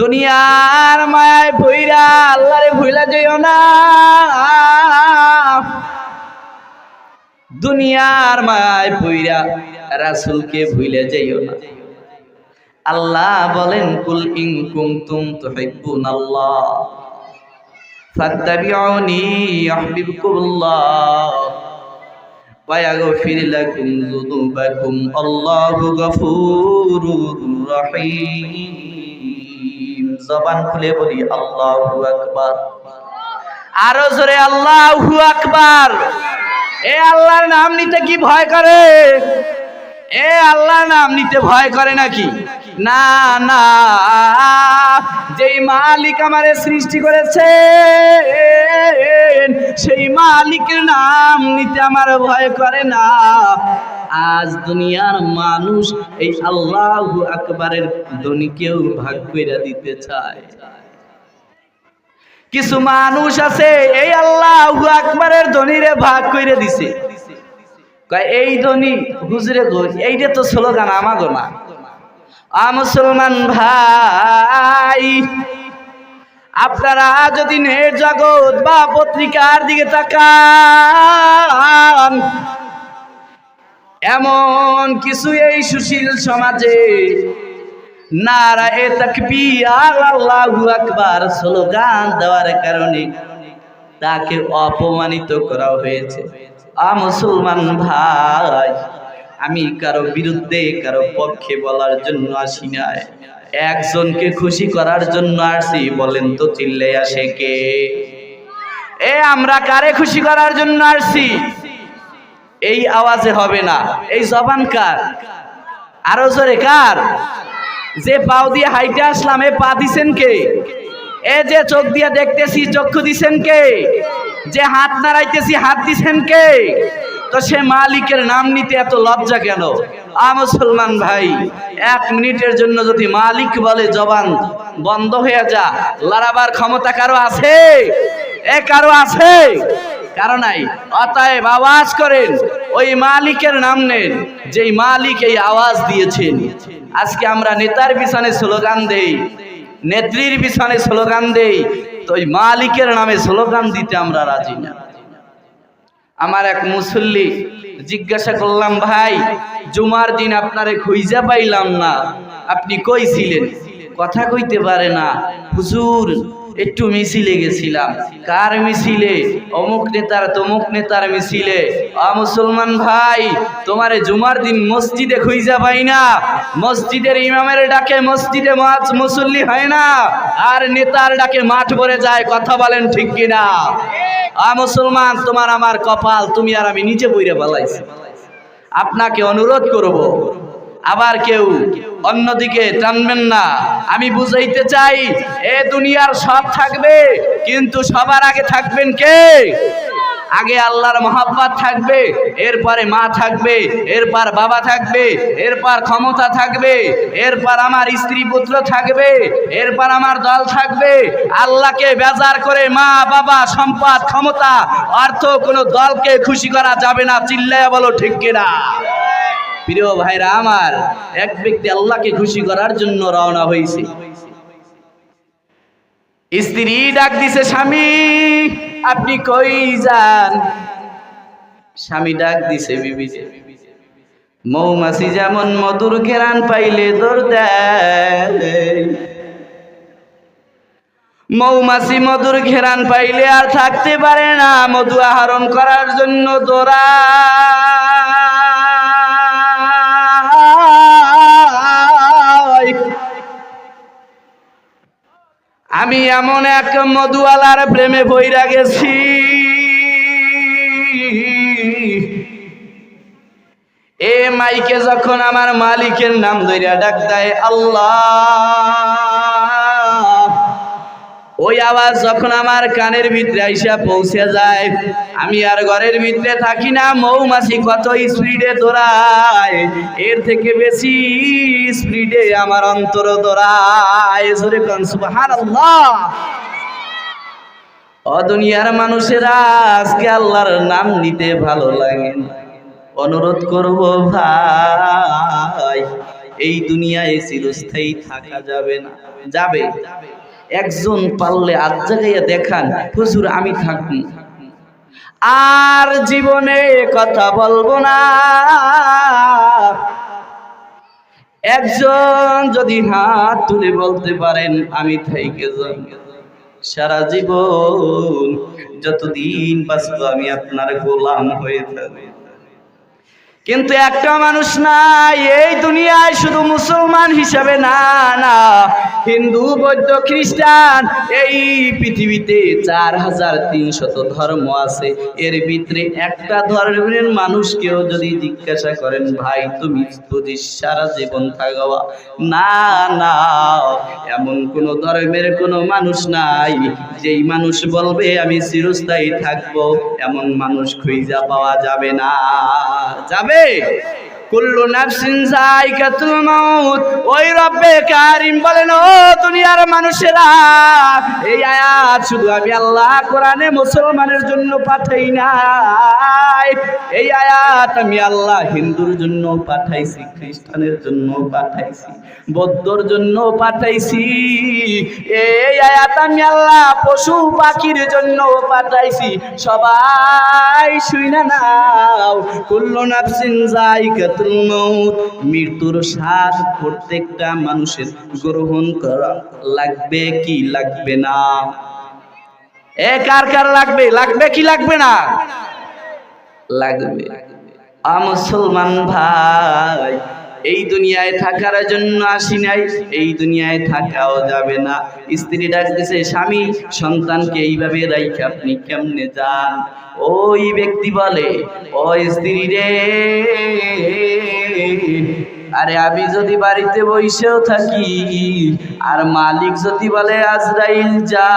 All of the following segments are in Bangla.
দুনিয়ার মায়ায় ভইরা আল্লাহরে ভুইলা যাইও না। দুনিয়ার মায়ায় ভইরা রাসূলকে ভুইলা যাইও না। আল্লাহ বলেন, কুল ইন কুনতুম তুহিব্বুনাল্লাহ, ফাত্তাবিউনি ইউহিব্বুকুমুল্লাহ, ওয়া যুনুবাকুম, আল্লাহু গফুরুর রহিম। জবান খুলে বলি, আল্লাহু আকবার। আরও জোরে, আল্লাহু আকবার। এ আল্লাহর নাম নিতে কি ভয় করে? এ আল্লাহর নাম নিতে ভয় করে নাকি? না না, যেই মালিক আমারে সৃষ্টি করেছে সেই মালিকের নাম নিতে আমার ভয় করে না। আজ দুনিয়ার মানুষ এই আল্লাহ আকবারের ধ্বনিকেও ভাগ করে দিতে চায়। কিছু মানুষ আছে, এই আল্লাহ আকবারের ধ্বনিরে ভাগ করে দিছে। এই ধ্বনি হুজরে গো, এইটা তো স্লোগান আমাগো না আ মুসলমান ভাই, আপনারা যদি নেট জগৎ বা পত্রিকার দিকে তাকান, এমন কিছু এই সুশীল সমাজে নারা এ তাকবীর আল্লাহু আকবার স্লোগান দেওয়ার কারণে তাকে অপমানিত করা হয়েছে। মুসলমান ভাই, আমি কারও বিরুদ্ধে, কারও পক্ষে বলার জন্য আসি নাই। একজনকে খুশি করার জন্য আসি, বলেন তো চিল্লে আসে কে? এ, আমরা কারে খুশি করার জন্য আসছি এই আওয়াজে হবে না। এই জবান কার? আরও জোরে কার? যে পাও দিয়ে হাইটে আসলাম, এ পা দিছেন কে? এ যে চোখ দিয়ে দেখতেছি, চক্ষু দিছেন কে? যে হাত নাড়াইতেছি, হাত দিছেন কে? তো সে মালিকের নাম নিতে এত লজ্জা কেন? আ মুসলমান ভাই, এক মিনিটের জন্য যদি মালিক বলে জবান বন্ধ হয়ে যা, লড়াবার ক্ষমতা কারও আছে? এ কারও আছে? কারও নাই। অতএব আওয়াজ করেন, ওই মালিকের নাম নেন, যেই মালিক এই আওয়াজ দিয়েছেন। আজকে আমরা নেতার পিছনে স্লোগান দেই, নেত্রীর পিছনে স্লোগান দেই ওই মালিকের নামে স্লোগান দিতে আমরা রাজি না। আমার এক মুসল্লি জিজ্ঞাসা করলাম, ভাই, জুমার দিন আপনারে খুঁজা পাইলাম না। আপনি কইছিলেন? কথা কইতে পারে না। হুজুর একটু মিছিলে গেছিলাম। কার মিছিলে? অমুক নেতার তমুক নেতার মিছিলে। মুসলমান ভাই, তোমারে জুমার দিন মসজিদে খুঁজা পাই না। মসজিদের ইমামের ডাকে মসজিদে মাছ মুসল্লি হয় না। আর নেতার ডাকে মাঠ ভরে যায়, কথা বলেন ঠিক কিনা? আ মুসলমান, তোমার আমার কপাল, তুমি আর আমি নিচে বইরে বলাইছি আপনাকে অনুরোধ করব, আবার কেউ অন্যদিকে টানবেন না। আমি বুঝাইতে চাই, এ দুনিয়ার সব থাকবে, কিন্তু সবার আগে থাকবেন কে? আগে আল্লাহর মহাব্বাত থাকবে, এরপরে মা থাকবে, এরপর বাবা থাকবে, এরপর ক্ষমতা থাকবে, এরপর আমার স্ত্রী পুত্র থাকবে, এরপর আমার দল থাকবে। আল্লাহকে বেজার করে মা, বাবা, সম্পদ, ক্ষমতা, অর্থ কোনো দলকে খুশি করা যাবে না। চিল্লায় বলো, ঠিক কিনা? প্রিয় ভাইরা আমার, এক ব্যক্তি আল্লাহকে খুশি করার জন্য রওনা হয়েছে। স্ত্রী ডাক দিছে, স্বামী, আপনি কই যান? স্বামী ডাক দিছে, বিবি, মৌমাছি যেমন মধুর ঘেরান পাইলে দৌড় দেয়। মৌমাছি মধুর ঘেরান পাইলে আর থাকতে পারে না, মধু আহরণ করার জন্য দৌড়ায় আমি এমন এক মধুয়ালার প্রেমে বইরা গেছি। এ মাইকে যখন আমার মালিকের নাম ধরিয়া ডাক দেয়, আল্লাহ। ওই আওয়াজ যখন আমার কানের ভিতরে আইসা পৌঁছে যায়, আমি আর ঘরের ভিতরে থাকি না, মৌমাছি কত স্পিডে দৌড়ায়, এর থেকে বেশি স্পিডে আমার অন্তর দৌড়ায়। কন ও দুনিয়ার মানুষেরা, আজকে আল্লাহর নাম নিতে ভালো লাগে অনুরোধ করব ভাই, এই দুনিয়ায় চিরস্থায়ী থাকা যাবে না। যাবে। একজন পারলে আজ জায়গায় দেখান, হুজুর, আমি থাকি। আর জীবনে কথা বলব না। একজন যদি হাত তুলে বলতে পারেন, আমি থাইকে সারা জীবন যতদিন বাঁচব, আমি আপনার গোলাম হয়ে থাকব। কিন্তু একটা মানুষ নাই, এই দুনিয়ায় শুধু মুসলমান হিসাবে না না, হিন্দু, বৌদ্ধ, খ্রিস্টান, এই পৃথিবীতে চার হাজার তিনশত ধর্ম আছে। এর ভিতরে একটা ধর্মের মানুষকেও যদি জিজ্ঞাসা করেন, ভাই, তুমি বুঝি সারা জীবন থাকবা? না না, এমন কোন ধর্মের কোনো মানুষ নাই, যেই মানুষ বলবে, আমি চিরস্থায়ী থাকব। এমন মানুষ খুঁজা পাওয়া যাবে না, যাবে Amém? Amém. কুল্লু নাফসিন যায়কাতুল মাউত। ওই রব্বে কারিম বলেন, ও দুনিয়ার মানুষেরা, এই আয়াত শুধু আমি আল্লাহ কোরআনে মুসলমানের জন্য পাঠাই নাই। এই আয়াত আমি আল্লাহ হিন্দুর জন্য পাঠাইছি, খ্রিস্টানের জন্য পাঠাইছি, বৌদ্ধর জন্য পাঠাইছি। এই আয়াত আমি আল্লাহ পশু পাখির জন্য পাঠাইছি। সবাই শুইনা নাও। কুল্লু নাফসিন যায়কাতুল মৃত্যুর স্বাদ প্রত্যেকটা মানুষের গ্রহণ করা লাগবে কি লাগবে না? এ কার কার লাগবে? লাগবে কি লাগবে না? লাগবে। আ মুসলমান ভাই এই দুনিয়ায় থাকার জন্য আসি নাই, এই দুনিয়ায় থাকাও যাবে না। স্ত্রী ডাকতেছে স্বামী, সন্তানকে এইভাবে রাইখে আপনি কেমনে যান? ওই ব্যক্তি বলে, ও স্ত্রী রে, আরে আমি যদি বাড়িতে বসেও থাকি, আর মালিক যদি বলে, আজরাইল যাও,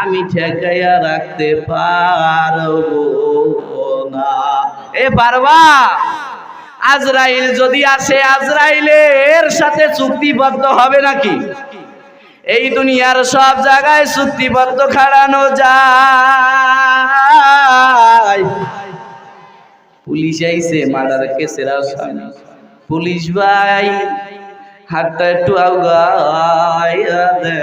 আমি ঠেকাইয়া রাখতে পারব। এ পারবা আজরাইল যদি আসে, আজরাইলের সাথে চুক্তিবদ্ধ হবে নাকি? এই দুনিয়ার সব জায়গায় চুক্তিবদ্ধ খাড়ানো যায়। পুলিশ আইছে, মার্ডার কেসের আসামি। পুলিশ ভাই, হাতটা একটু আগাইয়া দে।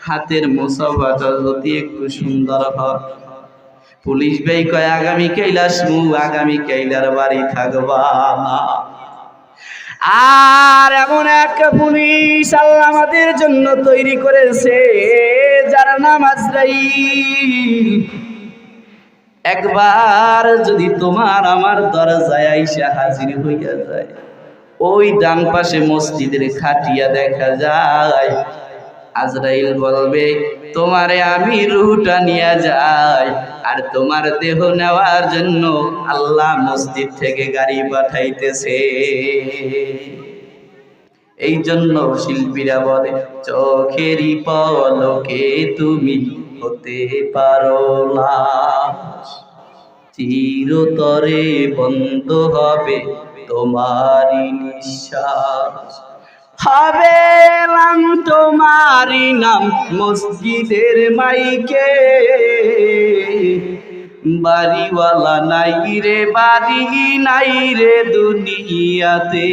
হাতের মোসাফাটা যদি একটু সুন্দর হয়। পুলিশ ভাই কয়, আগামী কৈলাস মু আগামী কৈলার বাড়ি থাকবা আর এমন এক পুলিশ আল্লাহ আমাদের জন্য তৈরি করেছে, যার নাম আজরাইল। একবার যদি তোমার আমার দরজায় আইসা হাজির হইয়া যায়, ওই ডান পাশে মসজিদের খাটিয়া দেখা যায়। আজরাইল বলবে, তোমারে আমি রুটা নিয়ে যাই আর তোমার দেহ নেওয়ার জন্য আল্লাহ মসজিদ থেকে গাড়ি পাঠাইতেছে। এই জন্য শিল্পীরা বলে, চোখেরই পলকে তুমি হতে পারো না। চিরতরে বন্ধ হবে তোমারই নিঃশ্বাস। হবে নাম তোমারই নাম মসজিদের মাইকে। বাড়িওয়ালা নাই রে, বাড়ি নাই রে দুনিয়াতে।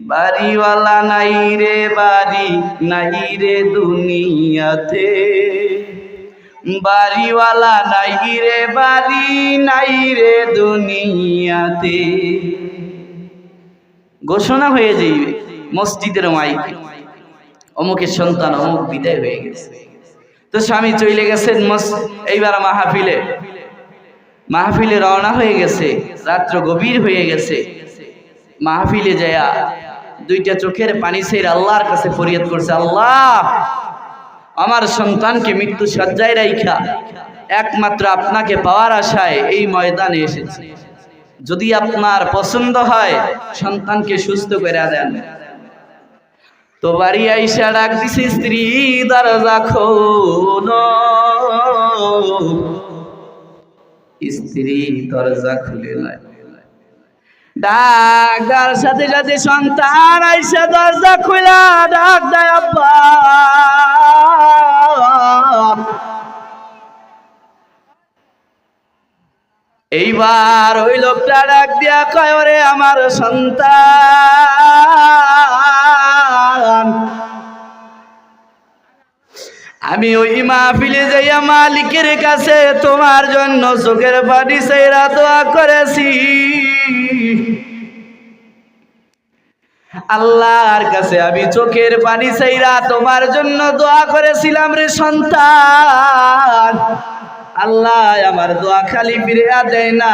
বাড়িওয়ালা নাই রে, বাড়ি নাই রে দুনিয়াতে। বাড়িওয়ালা নাই রে, বাড়ি নাই রে দুনিয়াতে। ঘোষণা হয়ে যাইবে। মসজিদের মাইকে অমুকের সন্তান অমুক বিদায় হয়ে গেছে। তো স্বামী চলে গেছেন এইবার মাহফিলে। মাহফিলে রওনা হয়ে গেছে, রাত্র গভীর হয়ে গেছে। মাহফিলে যায়া দুইটা চোখের পানি সেই আল্লাহর কাছে ফরিয়াদ করছে, আল্লাহ, আমার সন্তানকে মৃত্যু সজ্জায় রাইখা, একমাত্র আপনাকে পাওয়ার আশায় এই ময়দানে এসেছে। যদি আপনার পছন্দ হয়, সন্তানকে সুস্থ করে দেন। তো বাড়ি আইসা ডাক দিছে, স্ত্রী, দরজা খোলো। স্ত্রী দরজা খুলে নাই। ডাকার সাথে সাথে সন্তান আইসা দরজা খুলা, ডাক দেয় এইবার ওই লোকটা ডাক দিয়া কয়, ওরে আমার সন্তান। আমি ওই মাহফিলে যাইয়া মালিকের কাছে তোমার জন্য চোখের পানি সেইরা দোয়া করেছি। আল্লাহর কাছে আমি চোখের পানি চাইরা তোমার জন্য দোয়া করেছিলাম রে সন্তান। আল্লাহ আমার দোয়া খালি ফিরে দেয় না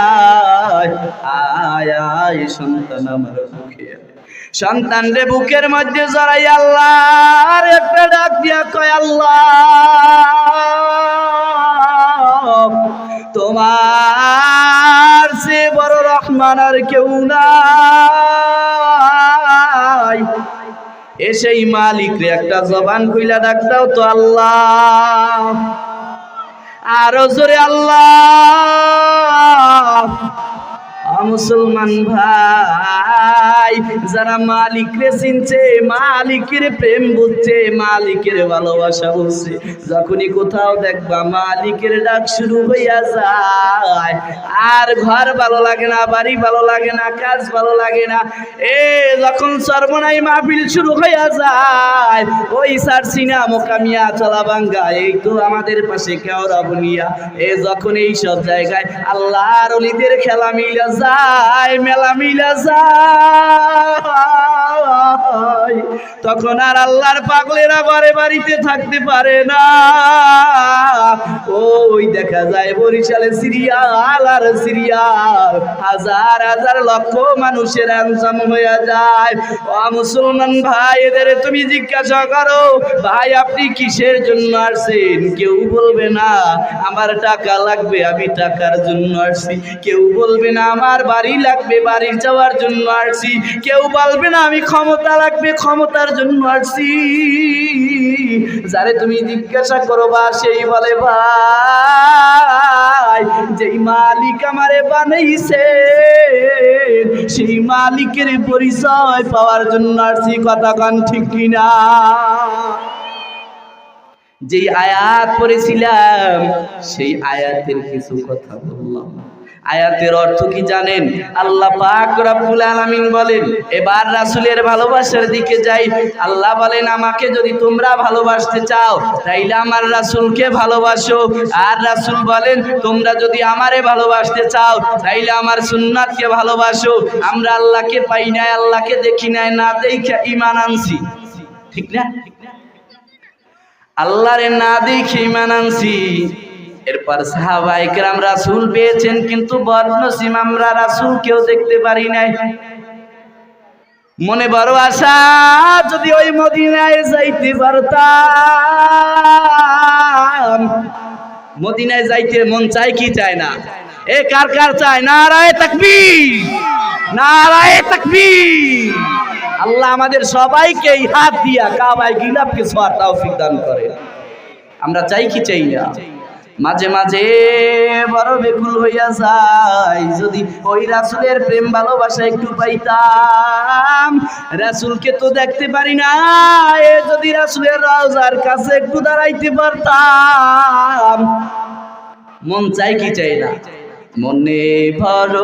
আয় আয় সন্তান আমার আয়। সন্তান রে বুকের মধ্যে জড়াই আল্লাহ একটা ডাক দিয়া কয়, আল্লাহ, তোমার সে বড় রহমান আর কেউ নাই। এসেই মালিক রে একটা জবান কইলা ডাক দাও তো, আল্লাহ, আরও জোরে আল্লাহ মুসলমান ভাই, যারা মালিক রে চিনছে, মালিকের প্রেম বুঝছে, মালিকের ভালোবাসা বুঝছে, যখনই কোথাও দেখবা মালিকের ডাক শুরু হইয়া যায়। আর ঘর ভালো লাগে না, বাড়ি ভালো লাগে না, কাজ ভালো লাগে না, এ যখন সর্বনাই মাহফিল শুরু হইয়া যায়, ওই সার সিনা মোকামিয়া চলাবাঙ্গা এই তো আমাদের পাশে কেওড়া বুনিয়া এ যখন এই সব জায়গায় আল্লাহর অলিদের খেলা মিলা যায় মেলা মিলা যায়। তখন আর আল্লাহর পাগলেরা ঘরে বাড়িতে থাকতে পারে না। ওই দেখা যায় বরিশালে সিরিয়াল আর সিরিয়াল। হাজার হাজার লক্ষ মানুষের অ্যানসাম হয়ে যায়। ও মুসলমান ভাই, এদের তুমি জিজ্ঞাসা করো, ভাই, আপনি কিসের জন্য আসছেন? কেউ বলবে না, আমার টাকা লাগবে, আমি টাকার জন্য আসছি। কেউ বলবে না, আমার বাড়ি লাগবে, বাড়ি যাওয়ার জন্য আসছি। কেউ বলবে না, আমি ক্ষমতা লাগবে, ক্ষমতার জন্য আসছি। যারে তুমি জিজ্ঞাসা করো, বা সেই বলে, ভাই, যেই মালিক আমারে বানাইছে, সেই মালিকের পরিচয় পাওয়ার জন্য আসছি। কথা কান ঠিক কিনা? যেই আয়াত পড়েছিলাম, সেই আয়াতের কিছু কথা বললাম। আয়াতের অর্থ কি জানেন? আল্লাহ পাক রব্বুল আলামিন বলেন, এবার রাসূলের ভালোবাসার দিকে যাই। আল্লাহ বলেন, আমাকে যদি তোমরা ভালোবাসতে চাও, তাইলে আমার রাসূলকে ভালোবাসো। আর রাসূল বলেন, তোমরা যদি আমারে ভালোবাসতে চাও, তাইলে আমার সুন্নাতকে ভালোবাসো। আমরা আল্লাহকে পাই নাই, আল্লাহকে দেখি নাই, না দেখা ঈমান আনছি। ঠিক না? আল্লাহরে না দেখে ইমান আনছি। এরপর সাহাবাই কেরাম রাসুল পেয়েছেন, কিন্তু বদনসিম আমরা রাসুল কেউ দেখতে পারি নাই। মনে বড় আশা, যদি ওই মদিনায় যাইতে পারতাম। মদিনায় যাইতে মন চাই কি চায় না? এ কার কার চায়? নারায় তাকবীর! নারায় তাকবীর! আল্লাহ আমাদের সবাইকে হাত দিয়া কাবায় গিলাপকে ছোয়ার তৌফিক দান করে আমরা চাই কি চাই না? মাঝে মাঝে বড় বেকুল হইয়া যায়। যদি ওই রাসুলের প্রেম ভালোবাসা একটু পাইতাম, রাসুলকে তো দেখতে পারি না। এ যদি রাসুলের রাজার কাছে একটু দাঁড়াইতে পারতাম, মন চাই কি চাই না? মনে বড়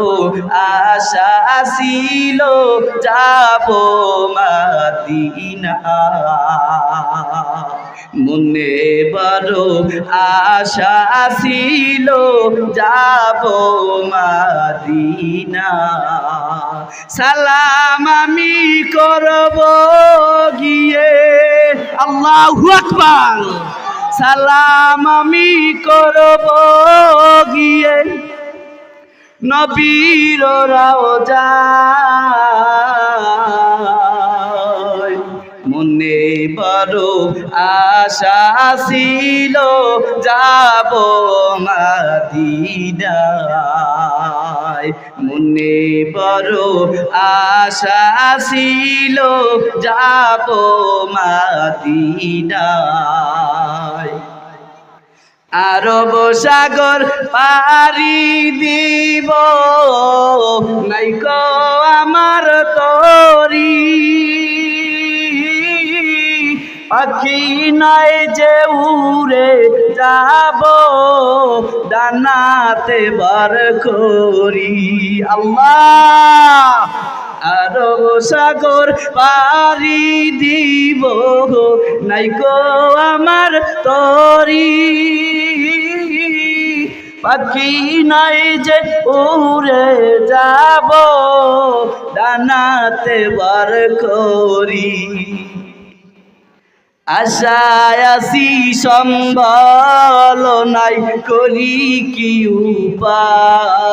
আশা ছিল যাব মাদিনা মনে বড় আশা ছিল যাব মাদিনা সালাম আমি করব গিয়ে, আল্লাহু আকবার। সালাম আমি করব গিয়ে নবীর যায় মনে বড় আশা ছিল যাব মাদিনায়। মনে বড় আশা ছিল যাব মাদিনায়। আরব সাগর পারি দিব। নাইকো আমার তরি। পাখি নয় যে উড়ে যাব, ডানাতে বার করি। আল্লাহ! আরও সাগর পারি দিব নাইকো আমার তরি। পাখি নাই যে উড়ে যাব, ডানাতে বার করি। আশায় আসি সম্বল নাই, করি কি উপায়?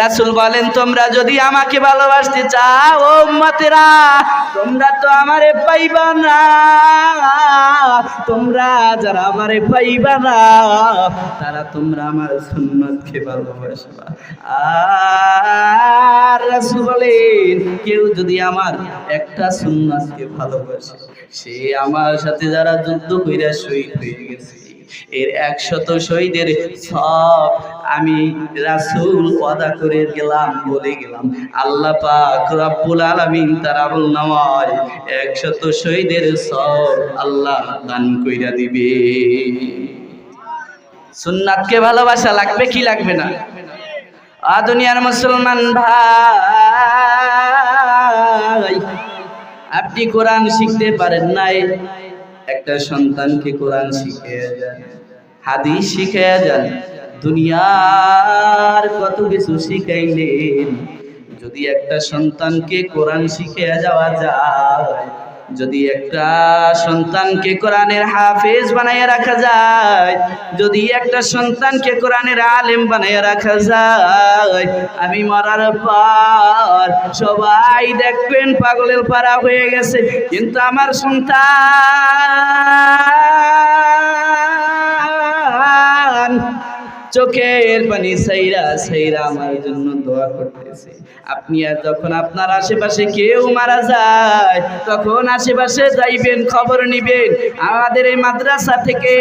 রাসুল বলেন, তোমরা যদি আমাকে ভালোবাসতে চাও উম্মতেরা, তোমরা তো আমারে পাইবা না। তোমরা যারা আমারে পাইবা না, তারা তোমরা আমার সুন্নতকে ভালোবাসবা। আর রাসুল বলেন, কেউ যদি আমার একটা সুন্নতকে ভালোবাসে, সে আমার সাথে যারা যুদ্ধ কইরা শহীদ হয়ে গেছে এর একশত শহীদের সব আমি রাসুল ওয়াদা করে গেলাম, বলে গেলাম। আল্লাহ পাক রব্বুল আলামিন তার আমল একশত শহীদের সব আল্লাহ দান কইরা দিবে। সুন্নাতকে ভালোবাসা লাগবে কি লাগবে না? আ দুনিয়ার মুসলমান ভাই, আপনি কোরআন শিখতে পারেন নাই একটা সন্তানকে কোরআন শিখিয়ে যান হাদিস শিখিয়ে যান দুনিয়ার কত কিছু শিখাইলেন। যদি একটা সন্তানকে কোরআন শিখিয়ে যাওয়া যায় যদি একটা সন্তানকে কোরআনের হাফেজ বানাইয়া রাখা যায়, যদি একটা সন্তানকে কোরআনের আলেম বানাইয়া রাখা যায়, আমি মরার পর সবাই দেখবেন পাগলের পাড়া হয়ে গেছে, কিন্তু আমার সন্তান চোখের পানি সাইরা সাইরা আমার জন্য দোয়া করতেছে। আপনি আর যখন আপনার আশেপাশে কেউ মারা যায়, তখন আশেপাশে যাইবেন, খবর নিবেন। আমাদের এই মাদ্রাসা থেকে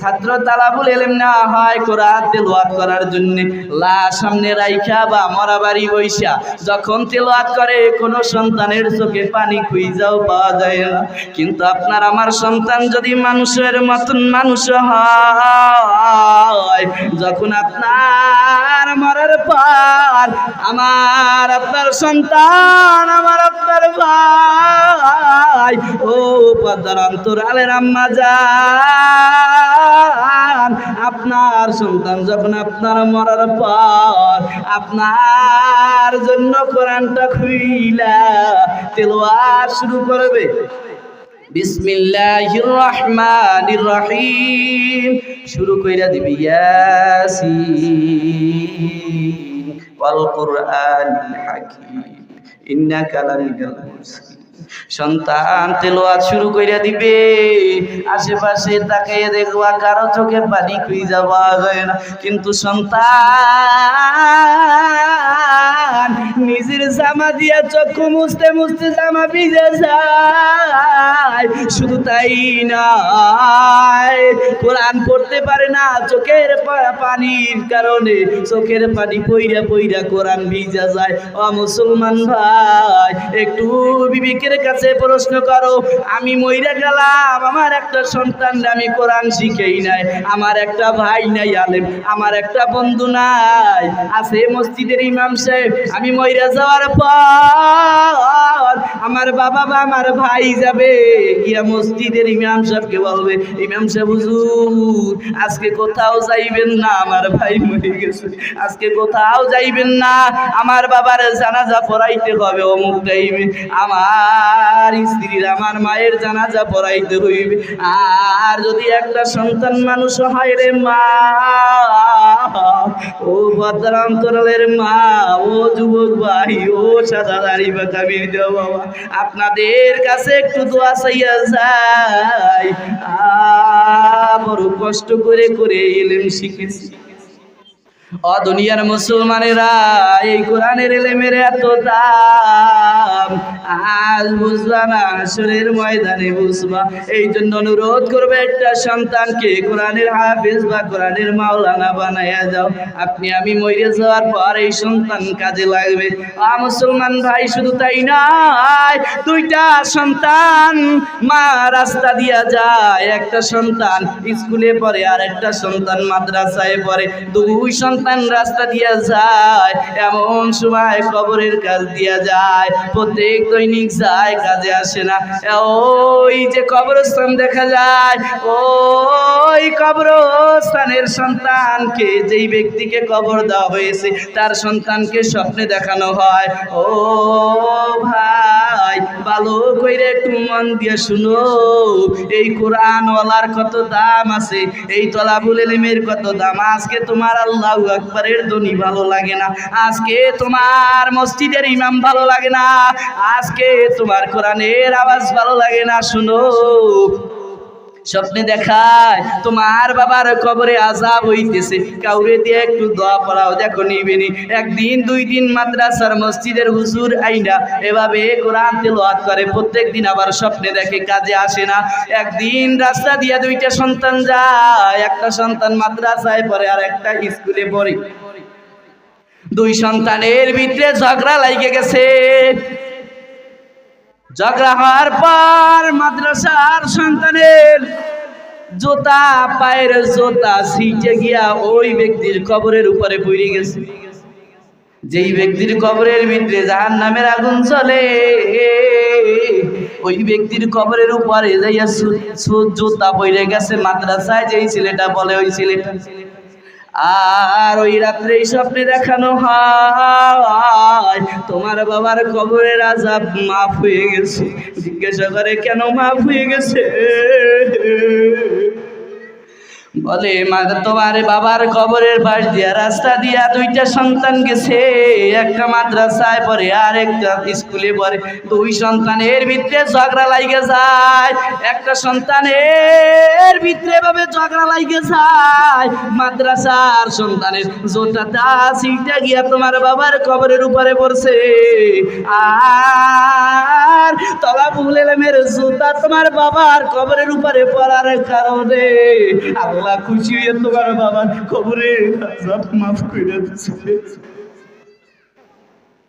ছাত্র তালাবুল এলেম নেওয়া হয় কোরআন তেলোয়াত করার জন্য। লা সামনে রাইখা বা মরা বাড়ি বৈশা, যখন তেলোয়াত করে, কোনো সন্তানের চোখে পানি খুঁজাও পাওয়া যায় না। কিন্তু আপনার, আমার সন্তান যদি মানুষের মতন মানুষ হয় যখন আপনার মরার পর আমার আপনার সন্তান, আমার আপনার ভাই, ও পদ্মার অন্তরালের আম্মা যান। আপনার সন্তান যখন আপনার মরার পর আপনার জন্য কোরআনটা খুইলা তেলোয়ার শুরু করবে। বিসমিল্লাহির রহমানির রহিম শুরু কইরা দিবি, ইয়াসিন ওয়াল কুরআনিল হাকীম, ইন্নাকা লামিনাল মুরসালিন। সন্তান তেলোয়াত শুরু কইরা দিবে, আশেপাশে তাকাইয়ে দেখবা কারও চোখে পানি খুঁজা পাওয়া যায় না। কিন্তু সন্তান নিজের জামা দিয়া চক্ষু মুছতে মুছতে জামা ভিজে যায়। শুধু তাই নয়, কোরআন পড়তে পারে না চোখের পানির কারণে। চোখের পানি পইরা পইরা কোরআন ভিজা যায়। ও মুসলমান ভাই, একটু বিবেকের কাছে প্রশ্ন করো, আমি মইরা গেলাম, আমার একটা সন্তান আমি কোরআন শিখেই নাই। আমার একটা ভাই নাই আলেম, আমার একটা বন্ধু নাই। আছে মসজিদের ইমাম সাহেব আমি মইরা যাওয়ার পর আমার বাবা বা আমার ভাই যাবে। গিয়া মসজিদের ইমাম সাহেবকে বলবে, ইমাম সাহেব, হুজুর, আজকে কোথাও যাইবেন না? আমার ভাই মরে গেছে। আজকে কোথাও যাইবেন না, আমার বাবার জানাজা পড়াইতে হবে, অমুক টাইমে আমার স্ত্রীর, আমার মায়ের জানাজা পড়াইতে হইবে। আর যদি একটা সন্তান মানুষ হয় রে মা, ও ভদ্রান্তরালের মা, ও আপনাদের কাছে একটু দোয়া চাইয়া যাই। বড় কষ্ট করে করে এলেন শিখেছি। অ দুনিয়ার মুসলমানেরা, এই কোরআনের এলেমের এত দাম। আজ বুঝবা না আসরের ময়দানে বুঝবা। এই জন্য অনুরোধ করবে একটা সন্তানকে, কোরআনের হাফেজ বা কোরআনের মাওলানা বানাইয়া যাও আপনি আমি মরে যাওয়ার পর এই সন্তান কাজে লাগবে। আ মুসলমান ভাই, শুধু তাই নাই দুইটা সন্তান মা রাস্তা দিয়া যায়। একটা সন্তান স্কুলে পড়ে আর একটা সন্তান মাদ্রাসায় পড়ে। দুই সন্তান রাস্তা দিয়া যায়, এমন সময় কবরের কাজ দিয়া যায়। প্রত্যেক দৈনিক যায়, কাজে আসে না। ওই যে কবরস্থান দেখা যায়, ওই কবরস্থানের সন্তানকে, যেই ব্যক্তিকে কবর দেওয়া হয়েছে, তার সন্তানকে স্বপ্নে দেখানো হয়। ও ভাই, ভালো কইরে একটু মন দিয়ে শুনো। এই কোরআন ওয়ালার কত দাম আছে, এই তলাবুল এলিমের কত দাম আজকে তোমার আল্লাহ আকবরের ধ্বনি ভালো লাগে না। আজকে তোমার মসজিদের ইমাম ভালো লাগে না। আজকে তোমার কোরআনের আওয়াজ ভালো লাগে না। শুনো। স্বপ্নে দেখায়, তোমার বাবার কবরে আজাব হইতেছে। কাউরে দিয়ে একটু দোয়া পড়াও, দেখো নিবেনি একদিন, দুই দিন মাদ্রাসার মসজিদের হুজুর আইনা এভাবে কোরআন তেলাওয়াত করে, প্রত্যেক দিন আবার স্বপ্নে দেখে কাজে আসে না। একদিন রাস্তা দিয়ে দুইটা সন্তান যায়, একটা সন্তান মাদ্রাসায় পড়ে আর একটা স্কুলে পড়ে। দুই সন্তানের ভিতরে ঝগড়া লাগে গেছে। ঝগড়া হওয়ার পর মাদ্রাসার সন্তানের জোতা, পায়ের জোতা সিটে গিয়া ওই ব্যক্তির কবরের উপরে পড়ে গেছে। যেই ব্যক্তির কবরের ভিতরে জাহান নামের আগুন চলে, ওই ব্যক্তির কবরের উপরে যাইয়া জুতা পড়ে গেছে। মাদ্রাসায় যেই ছেলেটা বলে, ওই ছেলেটা আর ওই রাত্রে স্বপ্নে দেখানো হয়। তোমার বাবার কবরের রাজা মাফ হয়ে গেছে। জিজ্ঞাসা করে, কেন মাফ হয়ে গেছে? বলে, মা, তোমার বাবার কবরের পাশ দিয়া, রাস্তা দিয়া দুইটা সন্তান গেছে। একটা মাদ্রাসায় পড়ে, আর একটা স্কুলে পড়ে। দুই সন্তানের ভিতরে ঝগড়া লাইগে যায়, একটা সন্তানের ভিতরে ভাবে ঝগড়া লাইগে যায়। মাদ্রাসার সন্তানের জোটাটা সিটটা গিয়া তোমার বাবার কবরের উপরে পড়ছে। আর তলা ভুলে মেরে জুতা তোমার বাবার কবরের উপরে পড়ার কারণে আল্লাহ খুশি হয়ে তোমার বাবার খবরে মাফ করে দিচ্ছে